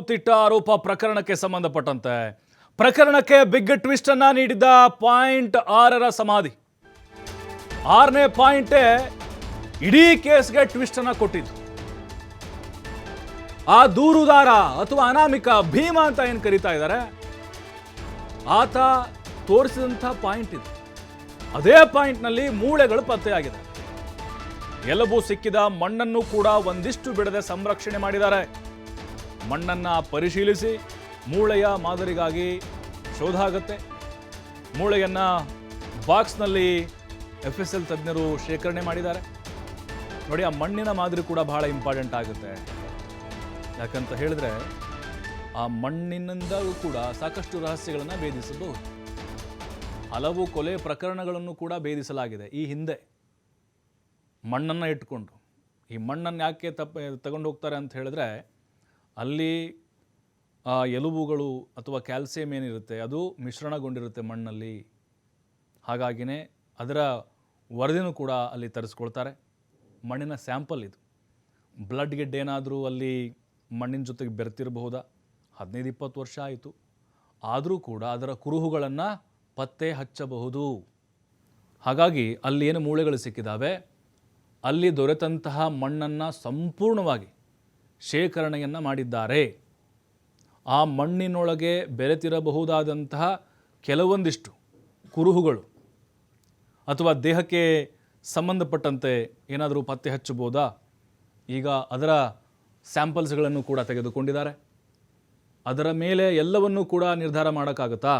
ತಿಟ್ಟ ಆರೋಪ ಪ್ರಕರಣಕ್ಕೆ ಸಂಬಂಧಪಟ್ಟಂತೆ. ಪ್ರಕರಣಕ್ಕೆ ಬಿಗ್ ಟ್ವಿಸ್ಟ್ ಅನ್ನ ನೀಡಿದ್ದ ಪಾಯಿಂಟ್ ಆರರ ಸಮಾಧಿ. ಆರನೇ ಪಾಯಿಂಟೇ ಇಡೀ ಕೇಸ್ಗೆ ಟ್ವಿಸ್ಟ್ ಅನ್ನ ಕೊಟ್ಟಿದ್ದು. ಆ ದೂರುದಾರ ಅಥವಾ ಅನಾಮಿಕ ಭೀಮ ಅಂತ ಏನು ಕರೀತಾ ಇದ್ದಾರೆ? ಆತ ತೋರಿಸಿದಂಥ ಪಾಯಿಂಟ್ ಇದು. ಅದೇ ಪಾಯಿಂಟ್ನಲ್ಲಿ ಮೂಳೆಗಳು ಪತ್ತೆಯಾಗಿದೆ. ಎಲ್ಲವೂ ಸಿಕ್ಕಿದ ಮಣ್ಣನ್ನು ಕೂಡ ಒಂದಿಷ್ಟು ಬಿಡದೆ ಸಂರಕ್ಷಣೆ ಮಾಡಿದ್ದಾರೆ. ಮಣ್ಣನ್ನ ಪರಿಶೀಲಿಸಿ ಮೂಳೆಯ ಮಾದರಿಗಾಗಿ ಶೋಧ ಆಗುತ್ತೆ ಮೂಳೆಯನ್ನ ಬಾಕ್ಸ್ನಲ್ಲಿ ಎಫ್ ಎಸ್ ಎಲ್ ತಜ್ಞರು ಶೇಖರಣೆ ಮಾಡಿದ್ದಾರೆ. ನೋಡಿ, ಆ ಮಣ್ಣಿನ ಮಾದರಿ ಕೂಡ ಬಹಳ ಇಂಪಾರ್ಟೆಂಟ್ ಆಗುತ್ತೆ. ಯಾಕಂತ ಹೇಳಿದ್ರೆ, ಆ ಮಣ್ಣಿನಿಂದಲೂ ಕೂಡ ಸಾಕಷ್ಟು ರಹಸ್ಯಗಳನ್ನು ಭೇದಿಸಬಹುದು. ಹಲವು ಕೊಲೆ ಪ್ರಕರಣಗಳನ್ನು ಕೂಡ ಭೇದಿಸಲಾಗಿದೆ ಈ ಹಿಂದೆ. ಮಣ್ಣನ್ನು ಇಟ್ಕೊಂಡು. ಈ ಮಣ್ಣನ್ನು ಯಾಕೆ ತಪ್ಪ ತಗೊಂಡು ಹೋಗ್ತಾರೆ ಅಂತ ಹೇಳಿದ್ರೆ ಅಲ್ಲಿ ಆ ಎಲುಬುಗಳು ಅಥವಾ ಕ್ಯಾಲ್ಸಿಯಂ ಏನಿರುತ್ತೆ, ಅದು ಮಿಶ್ರಣಗೊಂಡಿರುತ್ತೆ ಮಣ್ಣಲ್ಲಿ. ಹಾಗಾಗಿನೇ ಅದರ ವರದಿನೂ ಕೂಡ ಅಲ್ಲಿ ತರಿಸ್ಕೊಳ್ತಾರೆ. ಮಣ್ಣಿನ ಸ್ಯಾಂಪಲ್ ಇದು. ಬ್ಲಡ್ ಗೆಡ್ ಏನಾದರೂ ಅಲ್ಲಿ ಮಣ್ಣಿನ ಜೊತೆಗೆ ಬೆರೆತಿರಬಹುದಾ? ಹದಿನೈದು, ಇಪ್ಪತ್ತು ವರ್ಷ ಆಯಿತು. ಆದರೂ ಕೂಡ ಅದರ ಕುರುಹುಗಳನ್ನು ಪತ್ತೆ ಹಚ್ಚಬಹುದು. ಹಾಗಾಗಿ ಅಲ್ಲಿ ಏನು ಮೂಳೆಗಳು ಸಿಕ್ಕಿದ್ದಾವೆ ಅಲ್ಲಿ ದೊರೆತಂತಹ ಮಣ್ಣನ್ನು ಸಂಪೂರ್ಣವಾಗಿ ಶೇಖರಣೆಯನ್ನು ಮಾಡಿದ್ದಾರೆ. ಆ ಮಣ್ಣಿನೊಳಗೆ ಬೆರೆತಿರಬಹುದಾದಂತಹ ಕೆಲವೊಂದಿಷ್ಟು ಕುರುಹುಗಳು ಅಥವಾ ದೇಹಕ್ಕೆ ಸಂಬಂಧಪಟ್ಟಂತೆ ಏನಾದರೂ ಪತ್ತೆ ಹಚ್ಚಬಹುದಾ? ಈಗ ಅದರ ಸ್ಯಾಂಪಲ್ಸ್ಗಳನ್ನು ಕೂಡ ತೆಗೆದುಕೊಂಡಿದ್ದಾರೆ. ಅದರ ಮೇಲೆ ಎಲ್ಲವನ್ನೂ ಕೂಡ ನಿರ್ಧಾರ ಮಾಡೋಕ್ಕಾಗುತ್ತಾ?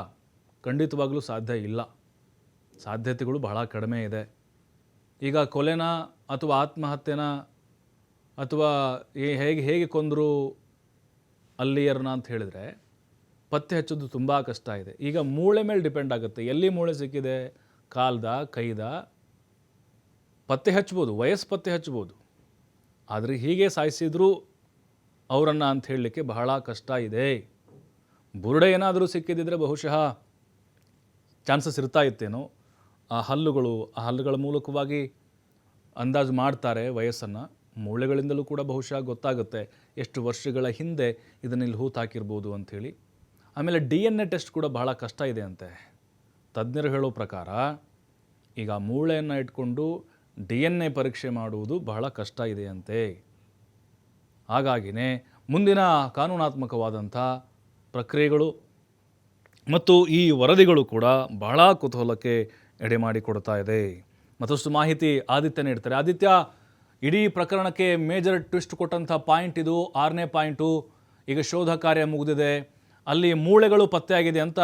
ಖಂಡಿತವಾಗಲೂ ಸಾಧ್ಯ ಇಲ್ಲ. ಸಾಧ್ಯತೆಗಳು ಬಹಳ ಕಡಿಮೆ ಇದೆ. ಈಗ ಕೊಲೆನ ಅಥವಾ ಆತ್ಮಹತ್ಯೆನ ಅಥವಾ ಹೇಗೆ ಹೇಗೆ ಕೊಂದರು ಅಲ್ಲಿಯರ್ನ ಅಂತ ಹೇಳಿದರೆ ಪತ್ತೆ ಹಚ್ಚೋದು ತುಂಬ ಕಷ್ಟ ಇದೆ. ಈಗ ಮೂಳೆ ಮೇಲೆ ಡಿಪೆಂಡ್ ಆಗುತ್ತೆ. ಎಲ್ಲಿ ಮೂಳೆ ಸಿಕ್ಕಿದೆ, ಕಾಲ್ದ, ಕೈದ, ಪತ್ತೆ ಹಚ್ಬೋದು ವಯಸ್ಸು ಪತ್ತೆ ಹಚ್ಬೋದು ಆದರೆ ಹೀಗೆ ಸಾಯಿಸಿದ್ರು ಅವರನ್ನು ಅಂತ ಹೇಳಲಿಕ್ಕೆ ಬಹಳ ಕಷ್ಟ ಇದೆ. ಬುರುಡೆ ಏನಾದರೂ ಸಿಕ್ಕಿದ್ದಿದ್ರೆ ಬಹುಶಃ ಚಾನ್ಸಸ್ ಇರ್ತಾ ಇತ್ತೇನೋ. ಆ ಹಲ್ಲುಗಳು, ಆ ಹಲ್ಲುಗಳ ಮೂಲಕವಾಗಿ ಅಂದಾಜು ಮಾಡ್ತಾರೆ ವಯಸ್ಸನ್ನು. ಮೂಳೆಗಳಿಂದಲೂ ಕೂಡ ಬಹುಶಃ ಗೊತ್ತಾಗುತ್ತೆ ಎಷ್ಟು ವರ್ಷಗಳ ಹಿಂದೆ ಇದನ್ನ ಇಲ್ಲಿ ಹೂತು ಹಾಕಿರ್ಬೋದು ಅಂಥೇಳಿ. ಆಮೇಲೆ ಡಿ ಎನ್ ಎ ಟೆಸ್ಟ್ ಕೂಡ ಬಹಳ ಕಷ್ಟ ಇದೆ ಅಂತೆ. ತಜ್ಞರು ಹೇಳೋ ಪ್ರಕಾರ ಈಗ ಮೂಳೆಯನ್ನು ಇಟ್ಕೊಂಡು ಡಿ ಎನ್ ಎ ಪರೀಕ್ಷೆ ಮಾಡುವುದು ಬಹಳ ಕಷ್ಟ ಇದೆ ಅಂತೆ. ಹಾಗಾಗಿನೇ ಮುಂದಿನ ಕಾನೂನಾತ್ಮಕವಾದಂಥ ಪ್ರಕ್ರಿಯೆಗಳು ಮತ್ತು ಈ ವರದಿಗಳು ಕೂಡ ಬಹಳ ಕುತೂಹಲಕ್ಕೆ ಎಡೆ ಮಾಡಿಕೊಡ್ತಾ ಇದೆ. ಮತ್ತಷ್ಟು ಮಾಹಿತಿ ಆದಿತ್ಯ ನೀಡ್ತಾರೆ ಆದಿತ್ಯ ಇಡೀ ಪ್ರಕರಣಕ್ಕೆ ಮೇಜರ್ ಟ್ವಿಸ್ಟ್ ಕೊಟ್ಟಂಥ ಪಾಯಿಂಟ್ ಇದು. ಆರನೇ ಪಾಯಿಂಟು. ಈಗ ಶೋಧ ಕಾರ್ಯ ಮುಗಿದಿದೆ. ಅಲ್ಲಿ ಮೂಳೆಗಳು ಪತ್ತೆಯಾಗಿದೆ ಅಂತ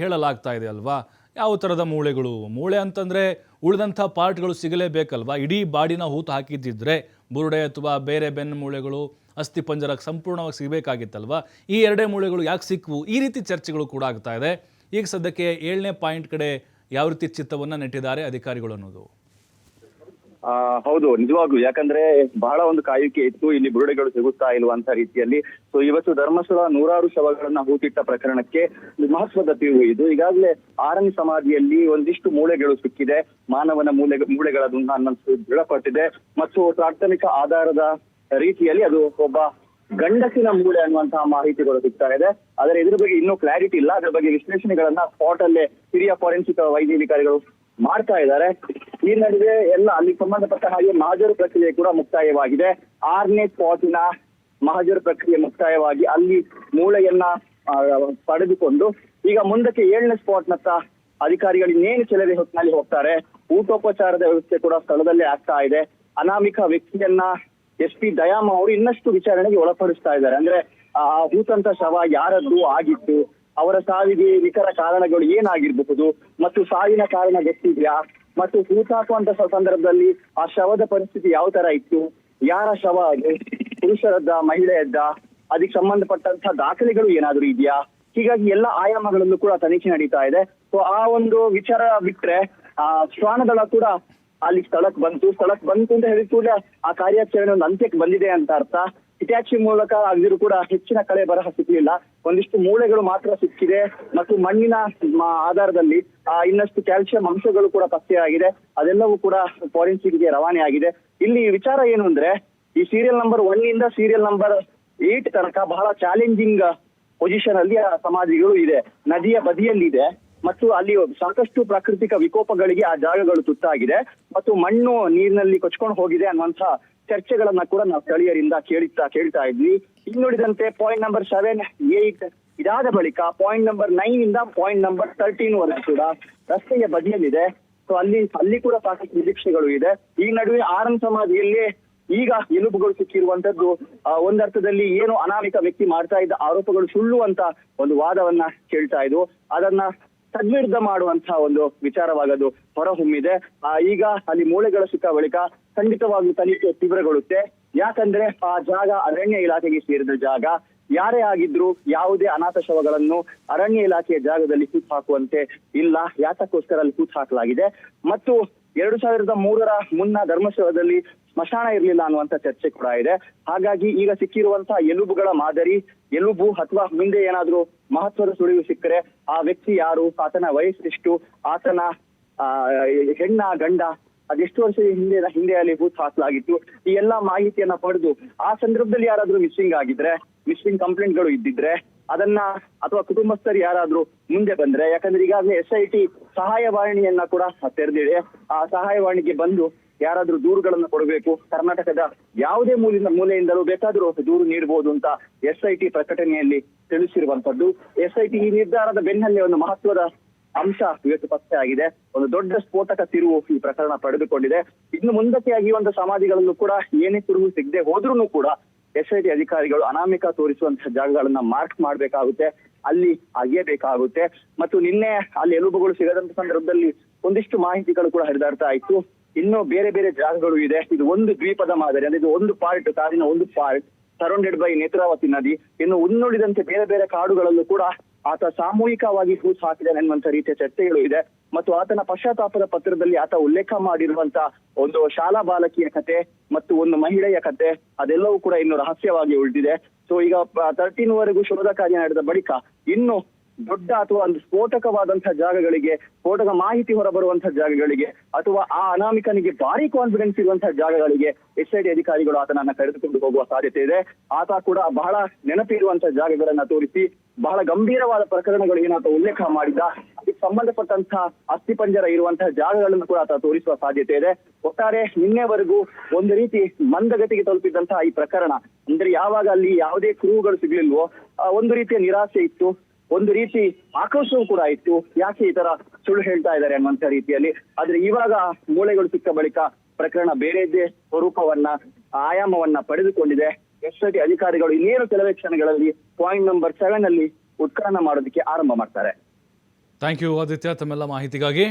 ಹೇಳಲಾಗ್ತಾ ಇದೆ ಅಲ್ವಾ? ಯಾವ ಥರದ ಮೂಳೆಗಳು? ಮೂಳೆ ಅಂತಂದರೆ ಉಳಿದಂಥ ಪಾರ್ಟ್ಗಳು ಸಿಗಲೇಬೇಕಲ್ವಾ? ಇಡೀ ಬಾಡಿನ ಹೂತು ಹಾಕಿದ್ದಿದ್ರೆ ಬುರುಡೆ ಅಥವಾ ಬೇರೆ ಬೆನ್ನು ಮೂಳೆಗಳು, ಅಸ್ಥಿ ಪಂಜರಕ್ಕೆ ಸಂಪೂರ್ಣವಾಗಿ ಸಿಗಬೇಕಾಗಿತ್ತಲ್ವಾ? ಈ ಎರಡೇ ಮೂಳೆಗಳು ಯಾಕೆ ಸಿಕ್ಕವು ಈ ರೀತಿ ಚರ್ಚೆಗಳು ಕೂಡ ಆಗ್ತಾ ಇದೆ. ಈಗ ಸದ್ಯಕ್ಕೆ ಏಳನೇ ಪಾಯಿಂಟ್ ಕಡೆ ಯಾವ ರೀತಿ ಚಿತ್ತವನ್ನು ನೆಟ್ಟಿದ್ದಾರೆ ಅಧಿಕಾರಿಗಳು ಅನ್ನೋದು. ಹೌದು, ನಿಜವಾಗ್ಲೂ. ಯಾಕಂದ್ರೆ ಬಹಳ ಒಂದು ಕಾಯುವಿಕೆ ಇತ್ತು. ಇಲ್ಲಿ ಬುರುಡೆಗಳು ಸಿಗುತ್ತಾ ಇಲ್ವಂತ ರೀತಿಯಲ್ಲಿ. ಸೊ ಇವತ್ತು ಧರ್ಮಸ್ಥಳ ನೂರಾರು ಶವಗಳನ್ನ ಹೂತಿಟ್ಟ ಪ್ರಕರಣಕ್ಕೆ ಮಹತ್ವದ ಇದು. ಈಗಾಗಲೇ ಆರನೇ ಸಮಾಧಿಯಲ್ಲಿ ಒಂದಿಷ್ಟು ಮೂಳೆಗಳು ಸಿಕ್ಕಿದೆ. ಮಾನವನ ಮೂಳೆ, ಮೂಳೆಗಳ ದೃಢಪಟ್ಟಿದೆ. ಮತ್ತು ಪ್ರಾಥಮಿಕ ಆಧಾರದ ರೀತಿಯಲ್ಲಿ ಅದು ಒಬ್ಬ ಗಂಡಸಿನ ಮೂಳೆ ಅನ್ನುವಂತಹ ಮಾಹಿತಿಗಳು ಸಿಗ್ತಾ ಇದೆ. ಆದರೆ ಇದ್ರ ಬಗ್ಗೆ ಇನ್ನೂ ಕ್ಲಾರಿಟಿ ಇಲ್ಲ. ಅದ್ರ ಬಗ್ಗೆ ವಿಶ್ಲೇಷಣೆಗಳನ್ನ ಸ್ಪಾಟ್ ಅಲ್ಲೇ ಹಿರಿಯ ಫಾರೆನ್ಸಿಕ್ ವೈದ್ಯಾಧಿಕಾರಿಗಳು ಮಾಡ್ತಾ ಇದ್ದಾರೆ. ಈ ನಡುವೆ ಎಲ್ಲ ಅಲ್ಲಿ ಸಂಬಂಧಪಟ್ಟ ಹಾಗೆ ಮಹಜರು ಪ್ರಕ್ರಿಯೆ ಕೂಡ ಮುಕ್ತಾಯವಾಗಿದೆ. ಆರನೇ ಸ್ಪಾಟಿನ ಮಹಾಜರು ಪ್ರಕ್ರಿಯೆ ಮುಕ್ತಾಯವಾಗಿ ಅಲ್ಲಿ ಮೂಳೆಯನ್ನ ಪಡೆದುಕೊಂಡು ಈಗ ಮುಂದಕ್ಕೆ ಏಳನೇ ಸ್ಪಾಟ್ನತ್ತ ಅಧಿಕಾರಿಗಳು ಇನ್ನೇನು ಕೆಲವೇ ಹೊತ್ತಿನಲ್ಲಿ ಹೋಗ್ತಾರೆ. ಊಟೋಪಚಾರದ ವ್ಯವಸ್ಥೆ ಕೂಡ ಸ್ಥಳದಲ್ಲೇ ಆಗ್ತಾ ಇದೆ. ಅನಾಮಿಕ ವ್ಯಕ್ತಿಯನ್ನ ಎಸ್ ಪಿ ದಯಾಮ ಅವರು ಇನ್ನಷ್ಟು ವಿಚಾರಣೆಗೆ ಒಳಪಡಿಸ್ತಾ ಇದ್ದಾರೆ. ಅಂದ್ರೆ ಆ ಹೂತಂತ ಶವ ಯಾರದ್ದು ಆಗಿತ್ತು, ಅವರ ಸಾವಿಗೆ ನಿಖರ ಕಾರಣಗಳು ಏನಾಗಿರಬಹುದು, ಮತ್ತು ಸಾವಿನ ಕಾರಣ ಗೊತ್ತಿದ್ಯಾ? ಮತ್ತು ಹೂತಾಕುವಂತ ಸಂದರ್ಭದಲ್ಲಿ ಆ ಶವದ ಪರಿಸ್ಥಿತಿ ಯಾವ ತರ ಇತ್ತು? ಯಾರ ಶವ ಪುರುಷರದ್ದ, ಮಹಿಳೆಯದ್ದ? ಅದಕ್ಕೆ ಸಂಬಂಧಪಟ್ಟಂತ ದಾಖಲೆಗಳು ಏನಾದರೂ ಇದೆಯಾ? ಹೀಗಾಗಿ ಎಲ್ಲ ಆಯಾಮಗಳಲ್ಲೂ ಕೂಡ ತನಿಖೆ ನಡೀತಾ ಇದೆ. ಸೊ ಆ ಒಂದು ವಿಚಾರ ಬಿಟ್ರೆ, ಆ ಶ್ವಾನದಳ ಕೂಡ ಅಲ್ಲಿ ಸ್ಥಳಕ್ಕೆ ಬಂತು. ಸ್ಥಳಕ್ಕೆ ಬಂತು ಅಂತ ಹೇಳಿದ ಕೂಡ ಆ ಕಾರ್ಯಾಚರಣೆ ಒಂದು ಅಂತ್ಯಕ್ಕೆ ಬಂದಿದೆ ಅಂತ ಅರ್ಥ. ಹಿಟ್ಯಾಚಿ ಮೂಲಕ ಆಗಿದ್ರು ಕೂಡ ಹೆಚ್ಚಿನ ಕಳೆ ಬರಹ ಸಿಗ್ಲಿಲ್ಲ. ಒಂದಿಷ್ಟು ಮೂಳೆಗಳು ಮಾತ್ರ ಸಿಕ್ಕಿದೆ. ಮತ್ತು ಮಣ್ಣಿನ ಆಧಾರದಲ್ಲಿ ಇನ್ನಷ್ಟು ಕ್ಯಾಲ್ಸಿಯಂ ಅಂಶಗಳು ಕೂಡ ಪತ್ತೆಯಾಗಿದೆ. ಅದೆಲ್ಲವೂ ಕೂಡ ಫಾರೆನ್ಸಿಕ್ಗೆ ರವಾನೆ ಆಗಿದೆ. ಇಲ್ಲಿ ವಿಚಾರ ಏನು ಅಂದ್ರೆ, ಈ ಸೀರಿಯಲ್ ನಂಬರ್ ಒನ್ ಇಂದ ಸೀರಿಯಲ್ ನಂಬರ್ ಏಟ್ ತನಕ ಬಹಳ ಚಾಲೆಂಜಿಂಗ್ ಪೊಸಿಷನ್ ಅಲ್ಲಿ ಆ ಸಮಾಧಿಗಳು ಇದೆ. ನದಿಯ ಬದಿಯಲ್ಲಿದೆ. ಮತ್ತು ಅಲ್ಲಿ ಸಾಕಷ್ಟು ಪ್ರಾಕೃತಿಕ ವಿಕೋಪಗಳಿಗೆ ಆ ಜಾಗಗಳು ತುತ್ತಾಗಿದೆ. ಮತ್ತು ಮಣ್ಣು ನೀರಿನಲ್ಲಿ ಕೊಚ್ಕೊಂಡು ಹೋಗಿದೆ ಅನ್ನುವಂತಹ ಚರ್ಚೆಗಳನ್ನ ಕೂಡ ನಾವು ಸ್ಥಳೀಯರಿಂದ ಕೇಳಿತಾ ಕೇಳ್ತಾ ಇದ್ವಿ. ಇನ್ನುಳಿದಂತೆ ಪಾಯಿಂಟ್ ನಂಬರ್ ಸೆವೆನ್ ಏಟ್ ಇದಾದ ಬಳಿಕ ಪಾಯಿಂಟ್ ನಂಬರ್ ನೈನ್ ಇಂದ ಪಾಯಿಂಟ್ ನಂಬರ್ ತರ್ಟೀನ್ ವರೆಗೂ ಕೂಡ ರಸ್ತೆಯ ಬದಿಯಲ್ಲಿದೆ. ಸೊ ಅಲ್ಲಿ ಅಲ್ಲಿ ಕೂಡ ಸಾಕಷ್ಟು ನಿರೀಕ್ಷೆಗಳು ಇದೆ. ಈ ನಡುವೆ ಆರಂ ಸಮಾಧಿಯಲ್ಲಿ ಈಗ ಎಲುಬುಗಳು ಸಿಕ್ಕಿರುವಂತದ್ದು ಒಂದರ್ಥದಲ್ಲಿ ಏನು ಅನಾಮಿಕ ವ್ಯಕ್ತಿ ಮಾಡ್ತಾ ಇದ್ದ ಆರೋಪಗಳು ಸುಳ್ಳು ಅಂತ ಒಂದು ವಾದವನ್ನ ಕೇಳ್ತಾ ಇದ್ವು. ಅದನ್ನ ತದ್ವಿರುದ್ಧ ಮಾಡುವಂತಹ ಒಂದು ವಿಚಾರವಾಗದು ಹೊರಹೊಮ್ಮಿದೆ. ಈಗ ಅಲ್ಲಿ ಮೂಳೆಗಳ ಸಿಕ್ಕ ಬಳಿಕ ಖಂಡಿತವಾಗಿ ತನಿಖೆ ತೀವ್ರಗೊಳ್ಳುತ್ತೆ. ಯಾಕಂದ್ರೆ ಆ ಜಾಗ ಅರಣ್ಯ ಇಲಾಖೆಗೆ ಸೇರಿದ ಜಾಗ. ಯಾರೇ ಆಗಿದ್ರು ಯಾವುದೇ ಅನಾಥ ಶವಗಳನ್ನು ಅರಣ್ಯ ಇಲಾಖೆಯ ಜಾಗದಲ್ಲಿ ಕೂತ್ ಹಾಕುವಂತೆ ಇಲ್ಲ. ಯಾತಕ್ಕೋಸ್ಕರ ಅಲ್ಲಿ ಕೂತ್ ಹಾಕಲಾಗಿದೆ. ಮತ್ತು ಎರಡು ಸಾವಿರದ ಮೂರರ ಮುನ್ನ ಧರ್ಮಸ್ಥಳದಲ್ಲಿ ಸ್ಮಶಾನ ಇರಲಿಲ್ಲ ಅನ್ನುವಂತ ಚರ್ಚೆ ಕೂಡ ಇದೆ. ಹಾಗಾಗಿ ಈಗ ಸಿಕ್ಕಿರುವಂತಹ ಎಲುಬುಗಳ ಮಾದರಿ, ಎಲುಬು ಅಥವಾ ಮುಂದೆ ಏನಾದ್ರೂ ಮಹತ್ವದ ಸುಳಿವು ಸಿಕ್ಕರೆ ಆ ವ್ಯಕ್ತಿ ಯಾರು, ಆತನ ವಯಸ್ಸೆಷ್ಟು, ಆತನ ಹೆಣ್ಣ, ಗಂಡ, ಅದೆಷ್ಟು ವರ್ಷದ ಹಿಂದೆ ಹಿಂದೆ ಅಲ್ಲಿ ಬೂತ್ ಹಾಕಲಾಗಿತ್ತು. ಈ ಎಲ್ಲಾ ಮಾಹಿತಿಯನ್ನ ಪಡೆದು ಆ ಸಂದರ್ಭದಲ್ಲಿ ಯಾರಾದ್ರೂ ಮಿಸ್ಸಿಂಗ್ ಆಗಿದ್ರೆ ಮಿಸ್ಸಿಂಗ್ ಕಂಪ್ಲೇಂಟ್ಗಳು ಇದ್ದಿದ್ರೆ ಅದನ್ನ ಅಥವಾ ಕುಟುಂಬಸ್ಥರು ಯಾರಾದ್ರೂ ಮುಂದೆ ಬಂದ್ರೆ, ಯಾಕಂದ್ರೆ ಈಗಾಗಲೇ ಎಸ್ ಐ ಟಿ ಸಹಾಯವಾಣಿಯನ್ನ ಕೂಡ ತೆರೆದಿದೆ. ಆ ಸಹಾಯವಾಣಿಗೆ ಬಂದು ಯಾರಾದ್ರೂ ದೂರುಗಳನ್ನು ಕೊಡಬೇಕು. ಕರ್ನಾಟಕದ ಯಾವುದೇ ಮೂಲಿನ ಮೂಲೆಯಿಂದಲೂ ಬೇಕಾದ್ರೂ ದೂರು ನೀಡಬಹುದು ಅಂತ ಎಸ್ ಐ ಟಿ ಪ್ರಕಟಣೆಯಲ್ಲಿ ತಿಳಿಸಿರುವಂತದ್ದು ಎಸ್ ಐ ಟಿ ಈ ನಿರ್ಧಾರದ ಬೆನ್ನಲ್ಲೇ ಒಂದು ಮಹತ್ವದ ಅಂಶ ಇವತ್ತು ಪತ್ತೆ ಆಗಿದೆ. ಒಂದು ದೊಡ್ಡ ಸ್ಫೋಟಕ ತಿರುವು ಈ ಪ್ರಕರಣ ಪಡೆದುಕೊಂಡಿದೆ. ಇನ್ನು ಮುಂದಕ್ಕೆ ಆಗಿ ಒಂದು ಸಮಾಧಿಗಳನ್ನು ಕೂಡ ಏನೇ ತಿರುವು ಸಿಗದೆ ಹೋದ್ರೂ ಕೂಡ ಎಸ್ ಐ ಟಿ ಅಧಿಕಾರಿಗಳು ಅನಾಮಿಕ ತೋರಿಸುವಂತಹ ಜಾಗಗಳನ್ನ ಮಾರ್ಕ್ ಮಾಡ್ಬೇಕಾಗುತ್ತೆ, ಅಲ್ಲಿ ಅಗೆಯಬೇಕಾಗುತ್ತೆ. ಮತ್ತು ನಿನ್ನೆ ಅಲ್ಲಿ ಎಲುಬುಗಳು ಸಿಗದಂತ ಸಂದರ್ಭದಲ್ಲಿ ಒಂದಿಷ್ಟು ಮಾಹಿತಿಗಳು ಕೂಡ ಹರಿದಾಡ್ತಾ ಇತ್ತು. ಇನ್ನು ಬೇರೆ ಬೇರೆ ಜಾಗಗಳು ಇದೆ. ಇದು ಒಂದು ದ್ವೀಪದ ಮಾದರಿ, ಅಂದ್ರೆ ಇದು ಒಂದು ಪಾರ್ಟ್, ಕಾಡಿನ ಒಂದು ಪಾರ್ಟ್ ಸರೌಂಡೆಡ್ ಬೈ ನೇತ್ರಾವತಿ ನದಿ. ಇನ್ನು ಉನ್ನುಳಿದಂತೆ ಬೇರೆ ಬೇರೆ ಕಾಡುಗಳಲ್ಲೂ ಕೂಡ ಆತ ಸಾಮೂಹಿಕವಾಗಿ ಹೂತು ಹಾಕಿದ್ದಾನೆ ಎನ್ನುವಂತ ರೀತಿಯ ಚರ್ಚೆಗಳು ಇದೆ. ಮತ್ತು ಆತನ ಪಶ್ಚಾತ್ತಾಪದ ಪತ್ರದಲ್ಲಿ ಆತ ಉಲ್ಲೇಖ ಮಾಡಿರುವಂತ ಒಂದು ಶಾಲಾ ಬಾಲಕಿಯ ಕತೆ ಮತ್ತು ಒಂದು ಮಹಿಳೆಯ ಕತೆ, ಅದೆಲ್ಲವೂ ಕೂಡ ಇನ್ನು ರಹಸ್ಯವಾಗಿ ಉಳಿದಿದೆ. ಸೊ ಈಗ ತರ್ಟೀನ್ ವರೆಗೂ ಶೋಧ ಕಾರ್ಯ ನಡೆದ ಬಳಿಕ ಇನ್ನು ದೊಡ್ಡ ಅಥವಾ ಒಂದು ಸ್ಫೋಟಕವಾದಂತಹ ಜಾಗಗಳಿಗೆ, ಸ್ಫೋಟಕ ಮಾಹಿತಿ ಹೊರಬರುವಂತಹ ಜಾಗಗಳಿಗೆ ಅಥವಾ ಆ ಅನಾಮಿಕನಿಗೆ ಭಾರಿ ಕಾನ್ಫಿಡೆನ್ಸ್ ಇರುವಂತಹ ಜಾಗಗಳಿಗೆ ಎಸ್ಐಡಿ ಅಧಿಕಾರಿಗಳು ಆತನನ್ನ ಕರೆದುಕೊಂಡು ಹೋಗುವ ಸಾಧ್ಯತೆ ಇದೆ. ಆತ ಕೂಡ ಬಹಳ ನೆನಪಿರುವಂತಹ ಜಾಗಗಳನ್ನ ತೋರಿಸಿ ಬಹಳ ಗಂಭೀರವಾದ ಪ್ರಕರಣಗಳು ಏನಾತ ಉಲ್ಲೇಖ ಮಾಡಿದ ಅದಕ್ಕೆ ಸಂಬಂಧಪಟ್ಟಂತಹ ಅಸ್ಥಿಪಂಜರ ಇರುವಂತಹ ಜಾಗಗಳನ್ನು ಕೂಡ ಆತ ತೋರಿಸುವ ಸಾಧ್ಯತೆ ಇದೆ. ಒಟ್ಟಾರೆ ನಿನ್ನೆವರೆಗೂ ಒಂದು ರೀತಿ ಮಂದಗತಿಗೆ ತಲುಪಿದ್ದಂತಹ ಈ ಪ್ರಕರಣ, ಅಂದ್ರೆ ಯಾವಾಗ ಅಲ್ಲಿ ಯಾವುದೇ ಕ್ರೂಗಳು ಸಿಗ್ಲಿಲ್ವೋ ಒಂದು ರೀತಿಯ ನಿರಾಸೆ ಇತ್ತು, ಒಂದು ರೀತಿ ಆಕ್ರೋಶವೂ ಕೂಡ ಇತ್ತು. ಯಾಕೆ ಈ ತರ ಸುಳ್ಳು ಹೇಳ್ತಾ ಇದ್ದಾರೆ ಅನ್ನುವಂತ ರೀತಿಯಲ್ಲಿ. ಆದ್ರೆ ಇವಾಗ ಮೂಳೆಗಳು ಸಿಕ್ಕ ಬಳಿಕ ಪ್ರಕರಣ ಬೇರೆದೇ ಸ್ವರೂಪವನ್ನ, ಆಯಾಮವನ್ನ ಪಡೆದುಕೊಂಡಿದೆ. ಎಸ್ ಐ ಟಿ ಅಧಿಕಾರಿಗಳು ಇನ್ನೇನು ಕೆಲವೇ ಕ್ಷಣಗಳಲ್ಲಿ ಪಾಯಿಂಟ್ ನಂಬರ್ ಸೆವೆನ್ ಅಲ್ಲಿ ಉತ್ಖನನ ಮಾಡೋದಕ್ಕೆ ಆರಂಭ ಮಾಡ್ತಾರೆ. ಥ್ಯಾಂಕ್ ಯು ಆದಿತ್ಯ ತಮ್ಮೆಲ್ಲ ಮಾಹಿತಿಗಾಗಿ.